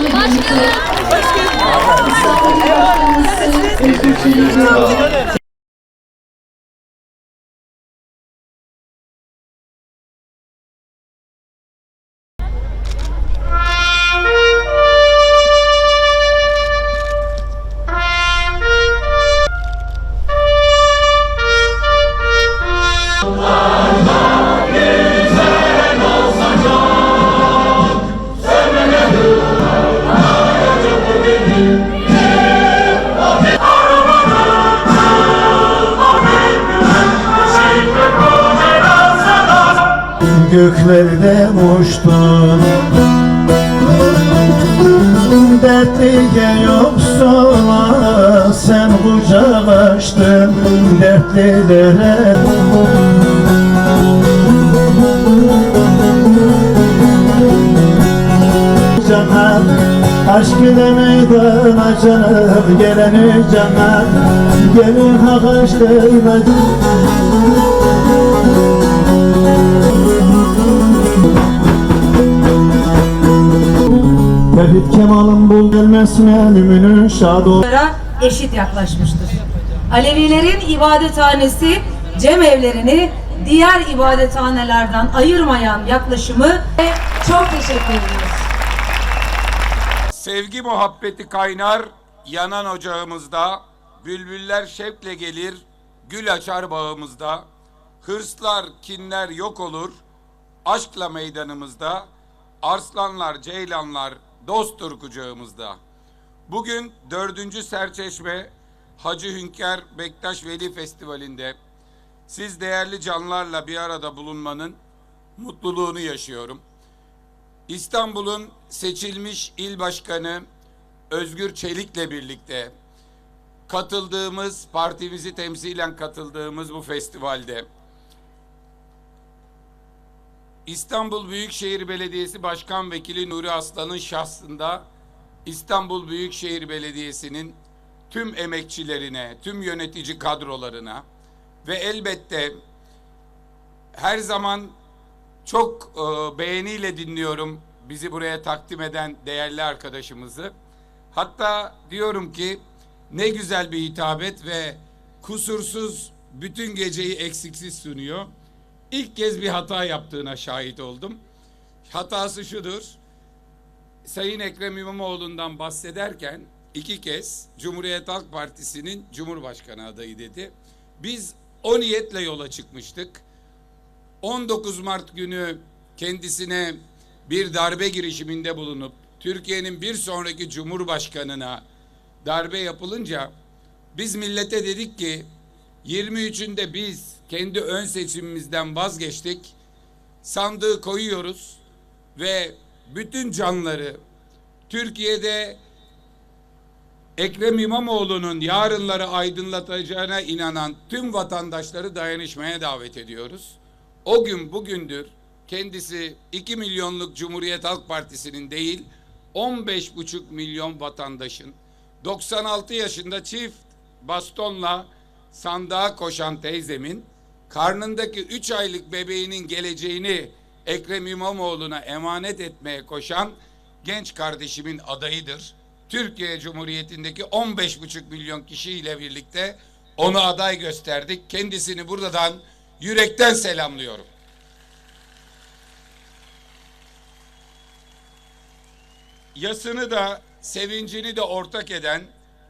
Başkanım. Başkanım. Göklerde uçtun Dertliye yoksula Sen kucak açtın Dertlilere. Cana Aşk ile meydana canım Geleni cana Gelin hak aşkıyla Tevhid kemalın bul gelmesine Ölümünün şad ol eşit yaklaşmıştır. Alevilerin ibadethanesi cem evlerini diğer ibadethanelerden ayırmayan yaklaşımı ve çok teşekkür ediyoruz. Sevgi muhabbeti kaynar yanan ocağımızda, bülbüller şevkle gelir, gül açar bağımızda, hırslar, kinler yok olur, aşkla meydanımızda, arslanlar, ceylanlar dosttur kucağımızda. Bugün dördüncü Serçeşme Hacı Hünkar Bektaş Veli Festivali'nde siz değerli canlarla bir arada bulunmanın mutluluğunu yaşıyorum. İstanbul'un seçilmiş il başkanı Özgür Çelik'le birlikte katıldığımız, partimizi temsilen katıldığımız bu festivalde İstanbul Büyükşehir Belediyesi Başkan Vekili Nuri Aslan'ın şahsında İstanbul Büyükşehir Belediyesi'nin tüm emekçilerine, tüm yönetici kadrolarına ve elbette her zaman çok e, beğeniyle dinliyorum bizi buraya takdim eden değerli arkadaşımızı. Hatta diyorum ki ne güzel bir hitabet ve kusursuz bütün geceyi eksiksiz sunuyor. İlk kez bir hata yaptığına şahit oldum. Hatası şudur. Sayın Ekrem İmamoğlu'ndan bahsederken iki kez Cumhuriyet Halk Partisi'nin Cumhurbaşkanı adayı dedi. Biz o niyetle yola çıkmıştık. 19 Mart günü kendisine bir darbe girişiminde bulunup Türkiye'nin bir sonraki cumhurbaşkanına darbe yapılınca biz millete dedik ki 23'ünde biz kendi ön seçimimizden vazgeçtik. Sandığı koyuyoruz ve bütün canları Türkiye'de Ekrem İmamoğlu'nun yarınları aydınlatacağına inanan tüm vatandaşları dayanışmaya davet ediyoruz. O gün bugündür kendisi 2 milyonluk Cumhuriyet Halk Partisi'nin değil 15,5 milyon vatandaşın 96 yaşında çift bastonla sandığa koşan teyzemin karnındaki 3 aylık bebeğinin geleceğini Ekrem İmamoğlu'na emanet etmeye koşan genç kardeşimin adayıdır. Türkiye Cumhuriyeti'ndeki 15,5 milyon kişiyle birlikte onu aday gösterdik. Kendisini buradan yürekten selamlıyorum. Yasını da sevincini de ortak eden,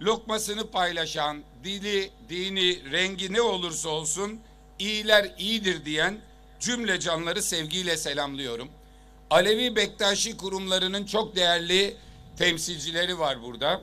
lokmasını paylaşan, dili, dini, rengi ne olursa olsun iyiler iyidir diyen cümle canları sevgiyle selamlıyorum. Alevi Bektaşi kurumlarının çok değerli temsilcileri var burada.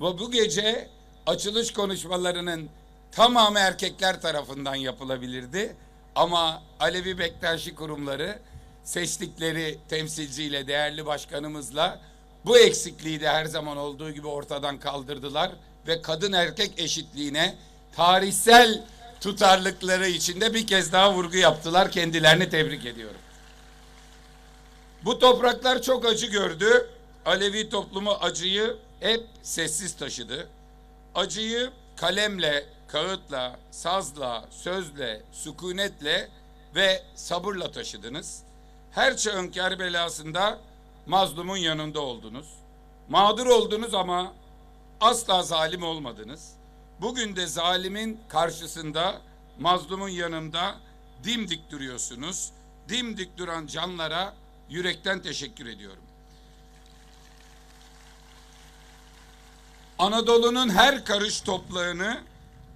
Ve bu gece açılış konuşmalarının tamamı erkekler tarafından yapılabilirdi. Ama Alevi Bektaşi kurumları seçtikleri temsilciyle, değerli başkanımızla bu eksikliği de her zaman olduğu gibi ortadan kaldırdılar ve kadın erkek eşitliğine tarihsel tutarlılıkları içinde bir kez daha vurgu yaptılar. Kendilerini tebrik ediyorum. Bu topraklar çok acı gördü. Alevi toplumu acıyı hep sessiz taşıdı. Acıyı kalemle, kağıtla, sazla, sözle, sükunetle ve sabırla taşıdınız. Her çağın kar belasında mazlumun yanında oldunuz. Mağdur oldunuz ama asla zalim olmadınız. Bugün de zalimin karşısında, mazlumun yanında dimdik duruyorsunuz. Dimdik duran canlara yürekten teşekkür ediyorum. Anadolu'nun her karış toprağını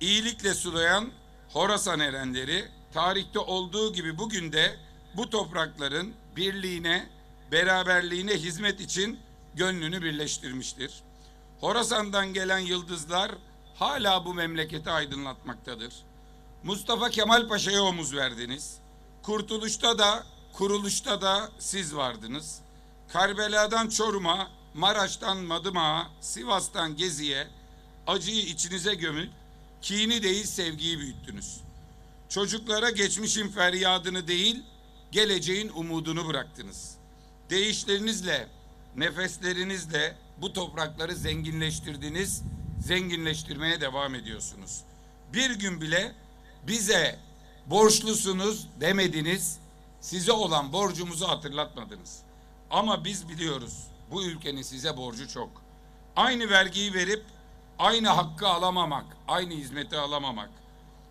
iyilikle sulayan Horasan erenleri tarihte olduğu gibi bugün de bu toprakların birliğine, beraberliğine hizmet için gönlünü birleştirmiştir. Horasan'dan gelen yıldızlar hala bu memleketi aydınlatmaktadır. Mustafa Kemal Paşa'ya omuz verdiniz. Kurtuluşta da, kuruluşta da siz vardınız. Karbela'dan Çorum'a, Maraş'tan Madımak'a, Sivas'tan Gezi'ye acıyı içinize gömüp kini değil sevgiyi büyüttünüz. Çocuklara geçmişin feryadını değil, geleceğin umudunu bıraktınız. Değişlerinizle, nefeslerinizle bu toprakları zenginleştirdiniz, zenginleştirmeye devam ediyorsunuz. Bir gün bile bize borçlusunuz demediniz, size olan borcumuzu hatırlatmadınız. Ama biz biliyoruz bu ülkenin size borcu çok. Aynı vergiyi verip aynı hakkı alamamak, aynı hizmeti alamamak.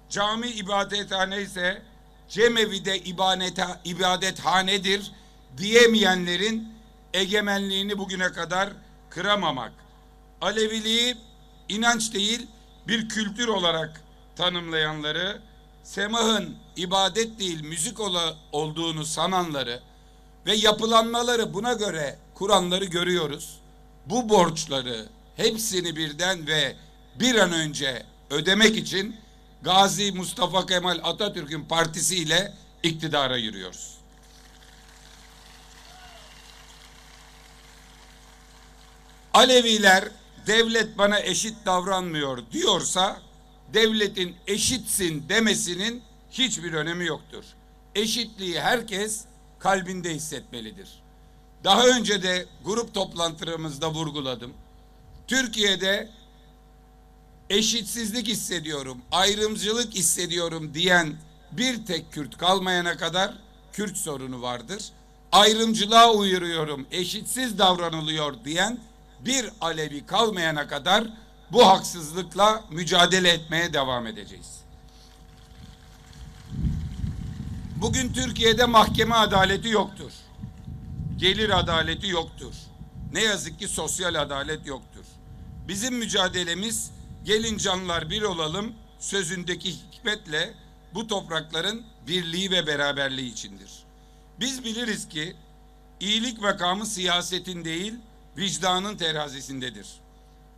Cami ibadethane ise cemevi de ibadethanedir diyemeyenlerin egemenliğini bugüne kadar kıramamak. Aleviliği inanç değil bir kültür olarak tanımlayanları, semahın ibadet değil müzik ola, olduğunu sananları ve yapılanmaları buna göre kuranları görüyoruz. Bu borçları hepsini birden ve bir an önce ödemek için Gazi Mustafa Kemal Atatürk'ün partisiyle iktidara yürüyoruz. Aleviler devlet bana eşit davranmıyor diyorsa devletin eşitsin demesinin hiçbir önemi yoktur. Eşitliği herkes kalbinde hissetmelidir. Daha önce de grup toplantılarımızda vurguladım. Türkiye'de eşitsizlik hissediyorum, ayrımcılık hissediyorum diyen bir tek Kürt kalmayana kadar Kürt sorunu vardır. Ayrımcılığa uyuruyorum, eşitsiz davranılıyor diyen bir Alevi kalmayana kadar bu haksızlıkla mücadele etmeye devam edeceğiz. Bugün Türkiye'de mahkeme adaleti yoktur. Gelir adaleti yoktur. Ne yazık ki sosyal adalet yoktur. Bizim mücadelemiz gelin canlar bir olalım sözündeki hikmetle bu toprakların birliği ve beraberliği içindir. Biz biliriz ki iyilik makamı siyasetin değil vicdanın terazisindedir.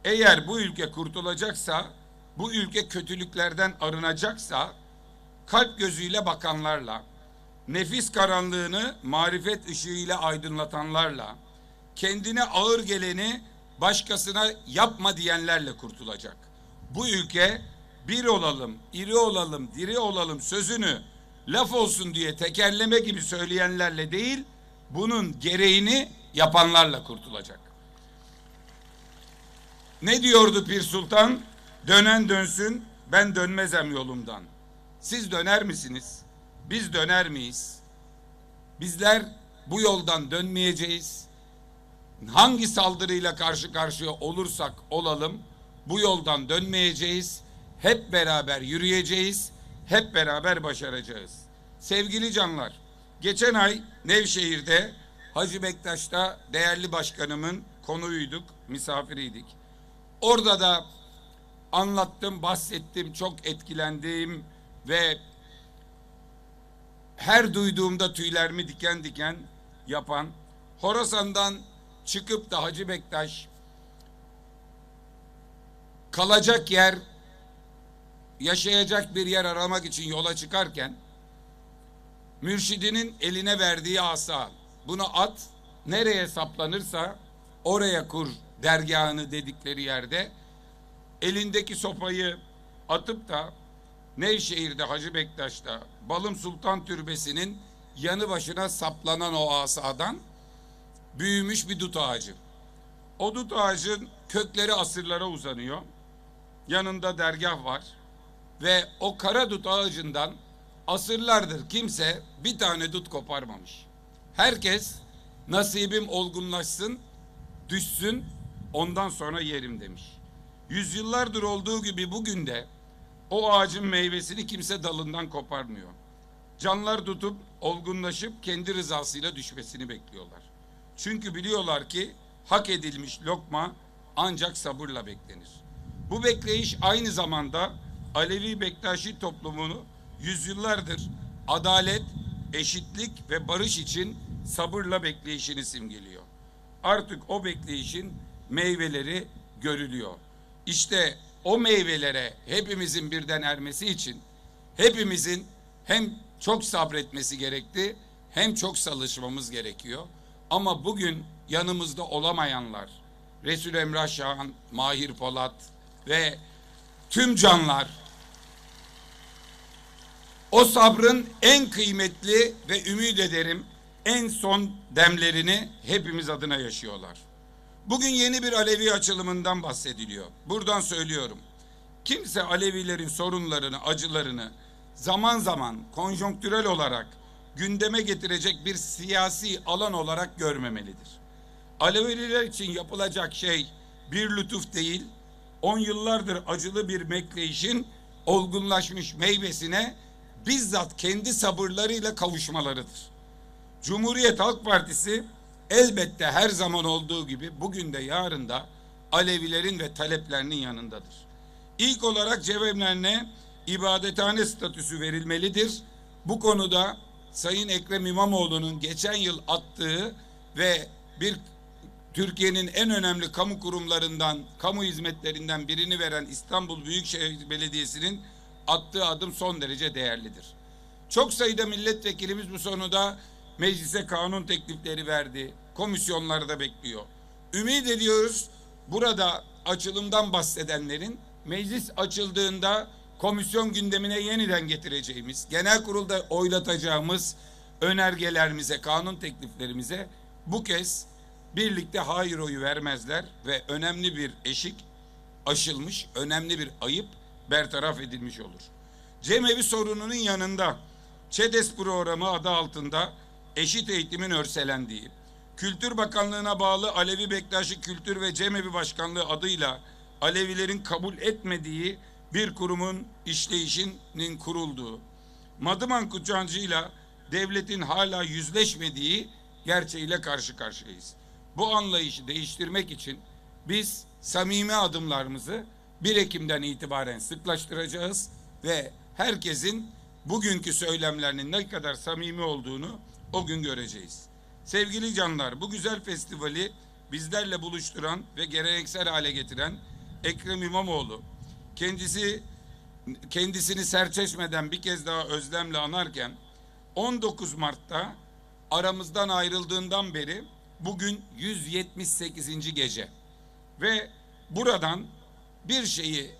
Eğer bu ülke kurtulacaksa, bu ülke kötülüklerden arınacaksa kalp gözüyle bakanlarla, nefis karanlığını marifet ışığıyla aydınlatanlarla, kendine ağır geleni başkasına yapma diyenlerle kurtulacak. Bu ülke bir olalım, iri olalım, diri olalım sözünü laf olsun diye tekerleme gibi söyleyenlerle değil, bunun gereğini yapanlarla kurtulacak. Ne diyordu Pir Sultan? Dönen dönsün, ben dönmezem yolumdan. Siz döner misiniz? Biz döner miyiz? Bizler bu yoldan dönmeyeceğiz. Hangi saldırıyla karşı karşıya olursak olalım bu yoldan dönmeyeceğiz. Hep beraber yürüyeceğiz. Hep beraber başaracağız. Sevgili canlar, geçen ay Nevşehir'de Hacı Bektaş'ta değerli başkanımın konuğuyduk, misafiriydik. Orada da anlattım, bahsettim, çok etkilendim ve her duyduğumda tüylerimi diken diken yapan Horasan'dan çıkıp da Hacı Bektaş kalacak yer yaşayacak bir yer aramak için yola çıkarken mürşidinin eline verdiği asa bunu at nereye saplanırsa oraya kur dergahını dedikleri yerde elindeki sopayı atıp da Nevşehir'de Hacı Bektaş'ta Balım Sultan Türbesi'nin yanı başına saplanan o asadan büyümüş bir dut ağacı. O dut ağacın kökleri asırlara uzanıyor. Yanında dergah var. Ve o kara dut ağacından asırlardır kimse bir tane dut koparmamış. Herkes nasibim olgunlaşsın, düşsün, ondan sonra yerim demiş. Yüzyıllardır olduğu gibi bugün de o ağacın meyvesini kimse dalından koparmıyor. Canlar tutup olgunlaşıp kendi rızasıyla düşmesini bekliyorlar. Çünkü biliyorlar ki hak edilmiş lokma ancak sabırla beklenir. Bu bekleyiş aynı zamanda Alevi Bektaşi toplumunu yüzyıllardır adalet, eşitlik ve barış için sabırla bekleyişini simgeliyor. Artık o bekleyişin meyveleri görülüyor. İşte o meyvelere hepimizin birden ermesi için hepimizin hem çok sabretmesi gerekti hem çok çalışmamız gerekiyor. Ama bugün yanımızda olamayanlar, Resul Emrah Şahan, Mahir Polat ve tüm canlar o sabrın en kıymetli ve ümit ederim en son demlerini hepimiz adına yaşıyorlar. Bugün yeni bir Alevi açılımından bahsediliyor. Buradan söylüyorum. Kimse Alevilerin sorunlarını, acılarını zaman zaman konjonktürel olarak gündeme getirecek bir siyasi alan olarak görmemelidir. Aleviler için yapılacak şey bir lütuf değil, on yıllardır acılı bir bekleyişin olgunlaşmış meyvesine bizzat kendi sabırlarıyla kavuşmalarıdır. Cumhuriyet Halk Partisi elbette her zaman olduğu gibi bugün de yarın da Alevilerin ve taleplerinin yanındadır. İlk olarak cevevlerine ibadethane statüsü verilmelidir. Bu konuda Sayın Ekrem İmamoğlu'nun geçen yıl attığı ve bir Türkiye'nin en önemli kamu kurumlarından, kamu hizmetlerinden birini veren İstanbul Büyükşehir Belediyesi'nin attığı adım son derece değerlidir. Çok sayıda milletvekilimiz bu konuda meclise kanun teklifleri verdi. Komisyonlarda bekliyor. Ümit ediyoruz burada açılımdan bahsedenlerin meclis açıldığında komisyon gündemine yeniden getireceğimiz, genel kurulda oylatacağımız önergelerimize, kanun tekliflerimize bu kez birlikte hayır oyu vermezler ve önemli bir eşik aşılmış, önemli bir ayıp bertaraf edilmiş olur. Cemevi sorununun yanında ÇEDES programı adı altında eşit eğitimin örselendiği, Kültür Bakanlığı'na bağlı Alevi Bektaşi Kültür ve Cemevi Başkanlığı adıyla Alevilerin kabul etmediği bir kurumun işleyişinin kurulduğu, Madıman Kucancı'yla devletin hala yüzleşmediği gerçeğiyle karşı karşıyayız. Bu anlayışı değiştirmek için biz samimi adımlarımızı 1 Ekim'den itibaren sıklaştıracağız ve herkesin bugünkü söylemlerinin ne kadar samimi olduğunu o gün göreceğiz. Sevgili canlar, bu güzel festivali bizlerle buluşturan ve geleneksel hale getiren Ekrem İmamoğlu, kendisi kendisini serçeşmeden bir kez daha özlemle anarken 19 Mart'ta aramızdan ayrıldığından beri bugün 178. gece ve buradan bir şeyi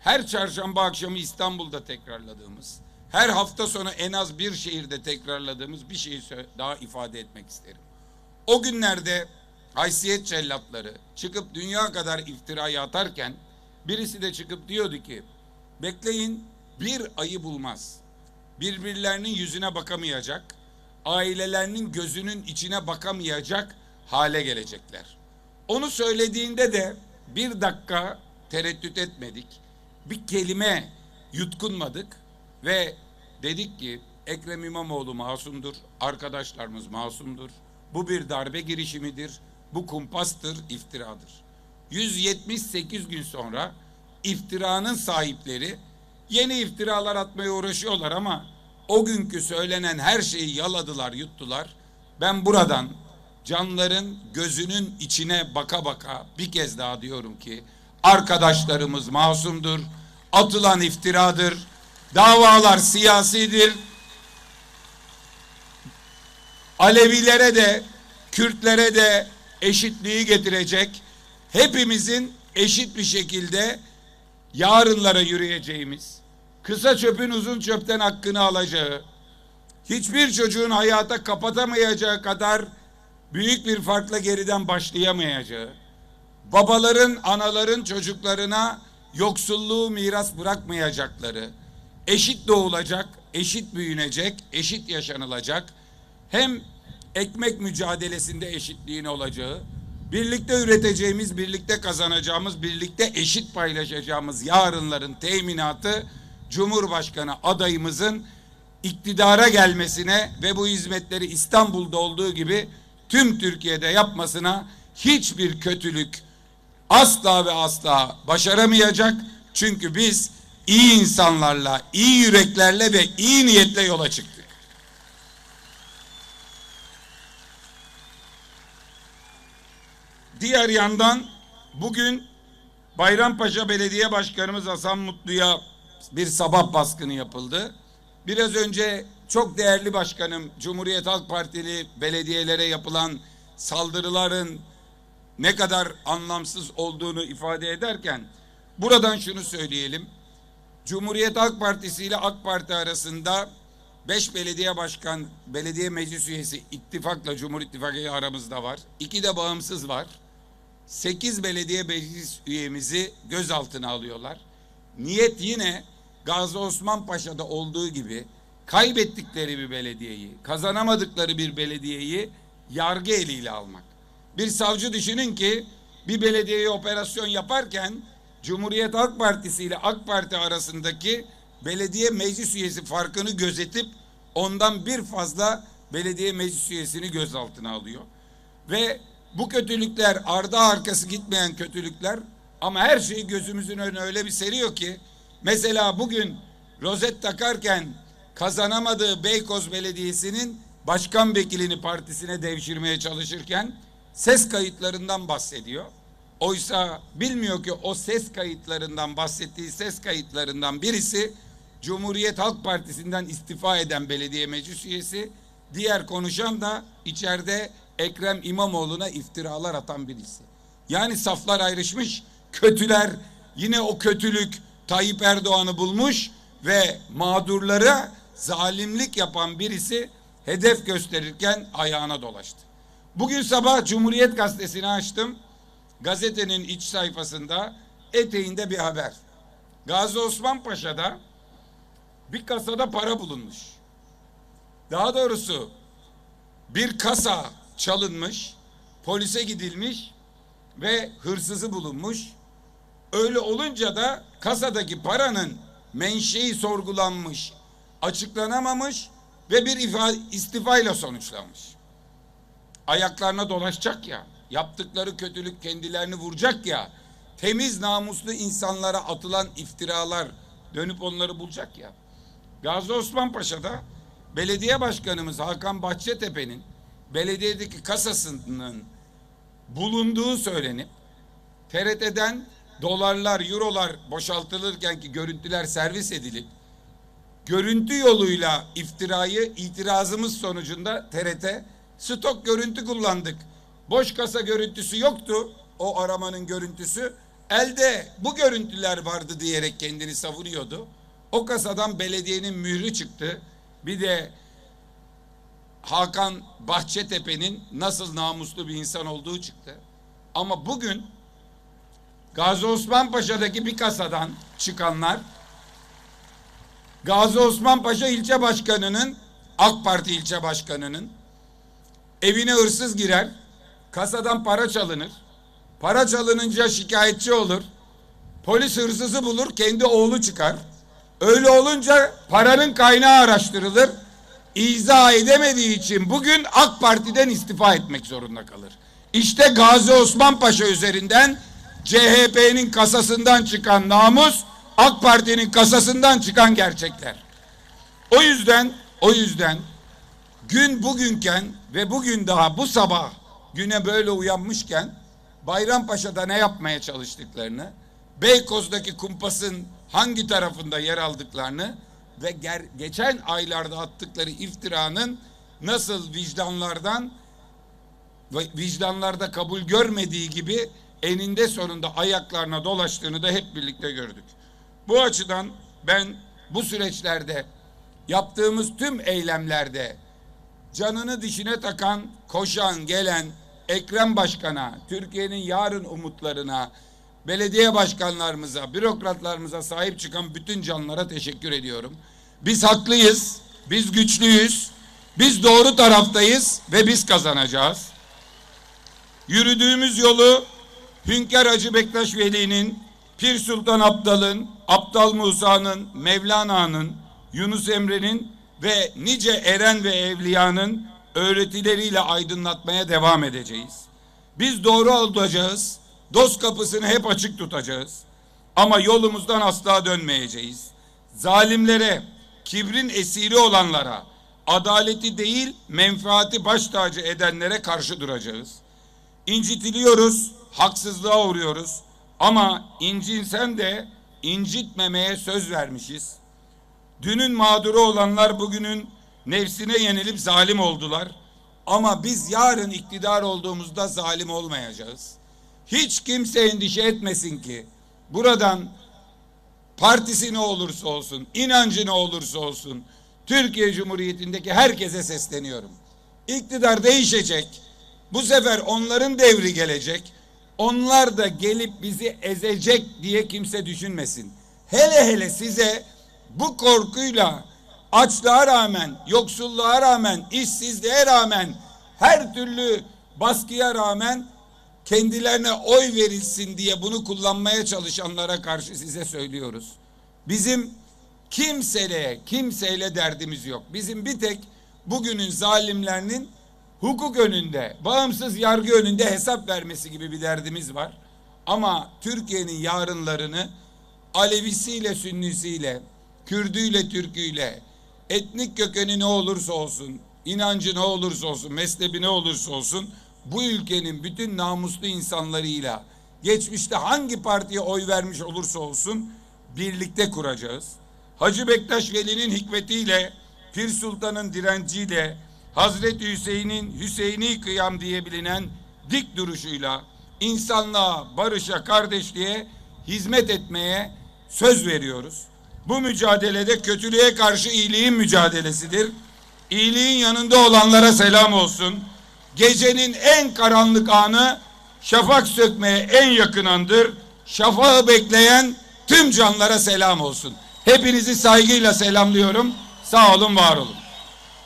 her çarşamba akşamı İstanbul'da tekrarladığımız, her hafta sonu en az bir şehirde tekrarladığımız bir şeyi daha ifade etmek isterim. O günlerde haysiyet cellatları çıkıp dünya kadar iftirayı atarken birisi de çıkıp diyordu ki bekleyin bir ayı bulmaz. Birbirlerinin yüzüne bakamayacak, ailelerinin gözünün içine bakamayacak hale gelecekler. Onu söylediğinde de bir dakika tereddüt etmedik. Bir kelime yutkunmadık ve dedik ki Ekrem İmamoğlu masumdur, arkadaşlarımız masumdur. Bu bir darbe girişimidir, bu kumpastır, iftiradır. 178 gün sonra iftiranın sahipleri yeni iftiralar atmaya uğraşıyorlar ama o günkü söylenen her şeyi yaladılar, yuttular. Ben buradan canların gözünün içine baka baka bir kez daha diyorum ki arkadaşlarımız masumdur. Atılan iftiradır. Davalar siyasidir. Alevilere de Kürtlere de eşitliği getirecek. Hepimizin eşit bir şekilde yarınlara yürüyeceğimiz, kısa çöpün uzun çöpten hakkını alacağı, hiçbir çocuğun hayata kapatamayacağı kadar büyük bir farkla geriden başlayamayacağı, babaların, anaların çocuklarına yoksulluğu miras bırakmayacakları, eşit doğulacak, eşit büyünecek, eşit yaşanılacak, hem ekmek mücadelesinde eşitliğin olacağı, birlikte üreteceğimiz, birlikte kazanacağımız, birlikte eşit paylaşacağımız yarınların teminatı Cumhurbaşkanı adayımızın iktidara gelmesine ve bu hizmetleri İstanbul'da olduğu gibi tüm Türkiye'de yapmasına hiçbir kötülük asla ve asla başaramayacak. Çünkü biz iyi insanlarla, iyi yüreklerle ve iyi niyetle yola çıktık. Diğer yandan bugün Bayrampaşa Belediye Başkanımız Hasan Mutlu'ya bir sabah baskını yapıldı. Biraz önce çok değerli başkanım Cumhuriyet Halk Partili belediyelere yapılan saldırıların ne kadar anlamsız olduğunu ifade ederken buradan şunu söyleyelim. Cumhuriyet Halk Partisi ile AK Parti arasında 5 belediye başkan, belediye meclis üyesi ittifakla Cumhur İttifakı aramızda var. İki de bağımsız var. 8 belediye meclis üyemizi gözaltına alıyorlar. Niyet yine Gazi Osman Paşa'da olduğu gibi kaybettikleri bir belediyeyi, kazanamadıkları bir belediyeyi yargı eliyle almak. Bir savcı düşünün ki bir belediyeye operasyon yaparken Cumhuriyet Halk Partisi ile AK Parti arasındaki belediye meclis üyesi farkını gözetip ondan bir fazla belediye meclis üyesini gözaltına alıyor. Ve bu kötülükler ardı arkası gitmeyen kötülükler ama her şeyi gözümüzün önüne öyle bir seriyor ki mesela bugün rozet takarken kazanamadığı Beykoz Belediyesi'nin başkan vekilini partisine devşirmeye çalışırken ses kayıtlarından bahsediyor. Oysa bilmiyor ki o ses kayıtlarından bahsettiği ses kayıtlarından birisi Cumhuriyet Halk Partisi'nden istifa eden belediye meclis üyesi. Diğer konuşan da içeride Ekrem İmamoğlu'na iftiralar atan birisi. Yani saflar ayrışmış, kötüler yine o kötülük Tayyip Erdoğan'ı bulmuş ve mağdurlara zalimlik yapan birisi hedef gösterirken ayağına dolaştı. Bugün sabah Cumhuriyet Gazetesi'ni açtım. Gazetenin iç sayfasında eteğinde bir haber. Gazi Osman Paşa'da bir kasada para bulunmuş. Daha doğrusu bir kasa çalınmış, polise gidilmiş ve hırsızı bulunmuş. Öyle olunca da kasadaki paranın menşei sorgulanmış, açıklanamamış ve bir ifa- istifayla sonuçlanmış. Ayaklarına dolaşacak ya, yaptıkları kötülük kendilerini vuracak ya, temiz namuslu insanlara atılan iftiralar dönüp onları bulacak ya. Gazi Osman Paşa'da belediye başkanımız Hakan Bahçetepe'nin belediyedeki kasasının bulunduğu söylenip TRT'den dolarlar, eurolar boşaltılırken ki görüntüler servis edilip görüntü yoluyla iftirayı itirazımız sonucunda TRT stok görüntü kullandık. Boş kasa görüntüsü yoktu. O aramanın görüntüsü. Elde bu görüntüler vardı diyerek kendini savuruyordu. O kasadan belediyenin mührü çıktı. Bir de Hakan Bahçetepe'nin nasıl namuslu bir insan olduğu çıktı. Ama bugün Gazi Osman Paşa'daki bir kasadan çıkanlar Gazi Osman Paşa ilçe başkanının AK Parti ilçe başkanının evine hırsız girer, kasadan para çalınır. Para çalınınca şikayetçi olur. Polis hırsızı bulur, kendi oğlu çıkar. Öyle olunca paranın kaynağı araştırılır. İzah edemediği için bugün AK Parti'den istifa etmek zorunda kalır. İşte Gazi Osman Paşa üzerinden CHP'nin kasasından çıkan namus, AK Parti'nin kasasından çıkan gerçekler. O yüzden, o yüzden gün bugünken ve bugün daha bu sabah güne böyle uyanmışken Bayrampaşa'da ne yapmaya çalıştıklarını, Beykoz'daki kumpasın hangi tarafında yer aldıklarını ve ger- geçen aylarda attıkları iftiranın nasıl vicdanlardan vicdanlarda kabul görmediği gibi eninde sonunda ayaklarına dolaştığını da hep birlikte gördük. Bu açıdan ben bu süreçlerde yaptığımız tüm eylemlerde canını dişine takan, koşan, gelen Ekrem Başkan'a, Türkiye'nin yarın umutlarına, belediye başkanlarımıza, bürokratlarımıza sahip çıkan bütün canlara teşekkür ediyorum. Biz haklıyız, biz güçlüyüz, biz doğru taraftayız ve biz kazanacağız. Yürüdüğümüz yolu Hünkar Hacı Bektaş Veli'nin, Pir Sultan Abdal'ın, Abdal Musa'nın, Mevlana'nın, Yunus Emre'nin ve nice eren ve evliyanın öğretileriyle aydınlatmaya devam edeceğiz. Biz doğru olacağız, dost kapısını hep açık tutacağız. Ama yolumuzdan asla dönmeyeceğiz. Zalimlere, kibrin esiri olanlara, adaleti değil menfaati baş tacı edenlere karşı duracağız. İncitiliyoruz, haksızlığa uğruyoruz. Ama incinsen de incitmemeye söz vermişiz. Dünün mağduru olanlar bugünün nefsine yenilip zalim oldular. Ama biz yarın iktidar olduğumuzda zalim olmayacağız. Hiç kimse endişe etmesin ki buradan partisi ne olursa olsun, inancı ne olursa olsun Türkiye Cumhuriyeti'ndeki herkese sesleniyorum. İktidar değişecek. Bu sefer onların devri gelecek. Onlar da gelip bizi ezecek diye kimse düşünmesin. Hele hele size bu korkuyla açlığa rağmen, yoksulluğa rağmen, işsizliğe rağmen, her türlü baskıya rağmen kendilerine oy verilsin diye bunu kullanmaya çalışanlara karşı size söylüyoruz. Bizim kimseyle, kimseyle derdimiz yok. Bizim bir tek bugünün zalimlerinin hukuk önünde, bağımsız yargı önünde hesap vermesi gibi bir derdimiz var. Ama Türkiye'nin yarınlarını Alevisiyle, Sünnisiyle, Kürdüyle, Türküyle, etnik kökeni ne olursa olsun, inancı ne olursa olsun, mezhebi ne olursa olsun, bu ülkenin bütün namuslu insanlarıyla, geçmişte hangi partiye oy vermiş olursa olsun, birlikte kuracağız. Hacı Bektaş Veli'nin hikmetiyle, Pir Sultan'ın direnciyle, Hazreti Hüseyin'in Hüseyini kıyam diye bilinen dik duruşuyla insanlığa, barışa, kardeşliğe hizmet etmeye söz veriyoruz. Bu mücadelede kötülüğe karşı iyiliğin mücadelesidir. İyiliğin yanında olanlara selam olsun. Gecenin en karanlık anı şafak sökmeye en yakın andır. Şafağı bekleyen tüm canlara selam olsun. Hepinizi saygıyla selamlıyorum. Sağ olun, var olun.